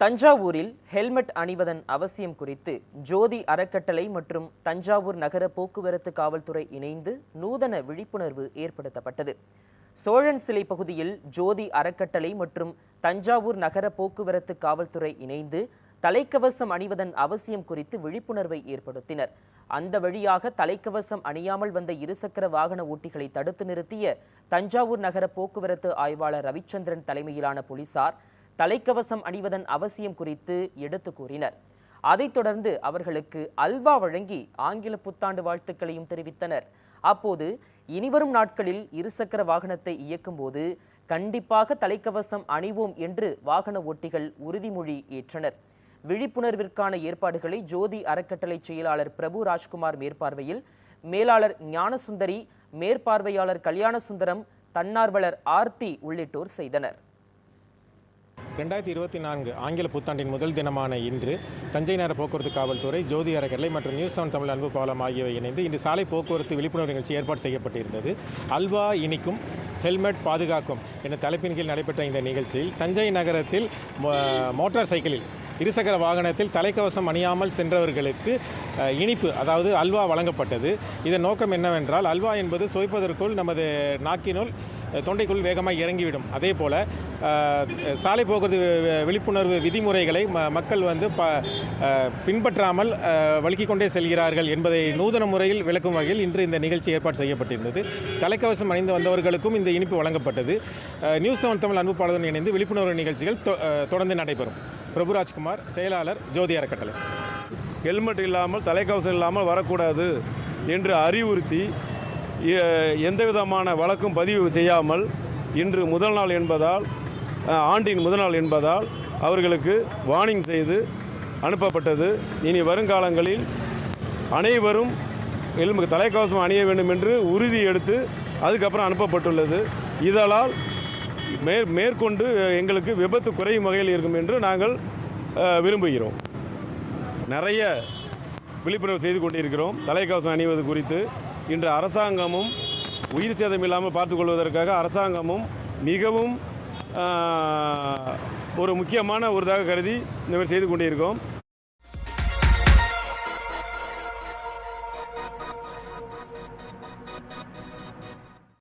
தஞ்சாவூரில் ஹெல்மெட் அணிவதன் அவசியம் குறித்து ஜோதி அறக்கட்டளை மற்றும் தஞ்சாவூர் நகர போக்குவரத்து காவல்துறை இணைந்து நூதன விழிப்புணர்வு ஏற்படுத்தப்பட்டது. சோழன் சிலை பகுதியில் ஜோதி அறக்கட்டளை மற்றும் தஞ்சாவூர் நகர போக்குவரத்து காவல்துறை இணைந்து தலைக்கவசம் அணிவதன் அவசியம் குறித்து விழிப்புணர்வை ஏற்படுத்தினர். அந்த வழியாக தலைக்கவசம் அணியாமல் வந்த இருசக்கர வாகன ஓட்டிகளை தடுத்து நிறுத்திய தஞ்சாவூர் நகர போக்குவரத்து ஆய்வாளர் ரவிச்சந்திரன் தலைமையிலான போலீசார் தலைக்கவசம் அணிவதன் அவசியம் குறித்து எடுத்து கூறினர். அதைத் தொடர்ந்து அவர்களுக்கு அல்வா வழங்கி ஆங்கில புத்தாண்டு வாழ்த்துக்களையும் தெரிவித்தனர். அப்போது இனிவரும் நாட்களில் இருசக்கர வாகனத்தை இயக்கும்போது கண்டிப்பாக தலைக்கவசம் அணிவோம் என்று வாகன ஓட்டிகள் உறுதிமொழி ஏற்றனர். விழிப்புணர்விற்கான ஏற்பாடுகளை ஜோதி அறக்கட்டளை செயலாளர் பிரபு ராஜ்குமார் மேற்பார்வையில் மேலாளர் ஞானசுந்தரி மேற்பார்வையாளர் கல்யாணசுந்தரம் தன்னார்வலர் ஆர்த்தி உள்ளிட்டோர் செய்தனர். ரெண்டாயிரத்தி இருபத்தி நான்கு ஆங்கில புத்தாண்டின் முதல் தினமான இன்று தஞ்சை நகர போக்குவரத்து காவல்துறை ஜோதி அறக்கட்டளை மற்றும் நியூஸ் செவன் தமிழ் அன்பு பாலம் ஆகியவை இணைந்து இன்று சாலை போக்குவரத்து விழிப்புணர்வு நிகழ்ச்சி ஏற்பாடு செய்யப்பட்டிருந்தது. அல்வா இனிக்கும் ஹெல்மெட் பாதுகாக்கும் என்ற தலைப்பின் கீழ் நடைபெற்ற இந்த நிகழ்ச்சியில் தஞ்சை நகரத்தில் மோ- மோட்டார் சைக்கிளில் இருசக்கர வாகனத்தில் தலைக்கவசம் அணியாமல் சென்றவர்களுக்கு இனிப்பு அதாவது அல்வா வழங்கப்பட்டது. இதன் நோக்கம் என்னவென்றால் அல்வா என்பது சுவைப்பதற்குள் நமது நாக்கினுள் தொண்டைக்குள் வேகமாக இறங்கிவிடும். அதே போல் சாலை போக்குவரத்து விழிப்புணர்வு விதிமுறைகளை ம மக்கள் வந்து ப பின்பற்றாமல் அஹ், வழுக்கிக் கொண்டே செல்கிறார்கள் என்பதை நூதன முறையில் விளக்கும் வகையில் இன்று இந்த நிகழ்ச்சி ஏற்பாடு செய்யப்பட்டிருந்தது. தலைக்கவசம் அணிந்து வந்தவர்களுக்கும் இந்த இனிப்பு வழங்கப்பட்டது. நியூஸ் செவன் தமிழ் அன்பு பாலத்துடன் இணைந்து விழிப்புணர்வு நிகழ்ச்சிகள் தொ- தொடர்ந்து நடைபெறும். பிரபுராஜ்குமார் செயலாளர் ஜோதி அறக்கட்டளை. ஹெல்மெட் இல்லாமல் தலைக்கவசம் இல்லாமல் வரக்கூடாது என்று அறிவுறுத்தி எந்த விதமான வழக்கும் பதிவு செய்யாமல் இன்று முதல் நாள் என்பதால் ஆண்டின் முதல் நாள் என்பதால் அவர்களுக்கு வார்னிங் செய்து அனுப்பப்பட்டது. இனி வருங்காலங்களில் அனைவரும் எலும்புக்கு தலைக்கவசம் அணிய வேண்டும் என்று உறுதி எடுத்து அதுக்கப்புறம் அனுப்பப்பட்டுள்ளது. இதனால் மேற் மேற்கொண்டு எங்களுக்கு விபத்து குறையும் வகையில் இருக்கும் என்று நாங்கள் விரும்புகிறோம். நிறைய விழிப்புணர்வு செய்து கொண்டிருக்கிறோம். தலைக்கவசம் அணிவது குறித்து இன்று அரசாங்கமும் உயிர் சேதம் இல்லாமல் பார்த்துக்கொள்வதற்காக அரசாங்கமும் மிகவும் ஒரு முக்கியமான ஒரு இதாக கருதி இந்த மாதிரி செய்து கொண்டிருக்கோம்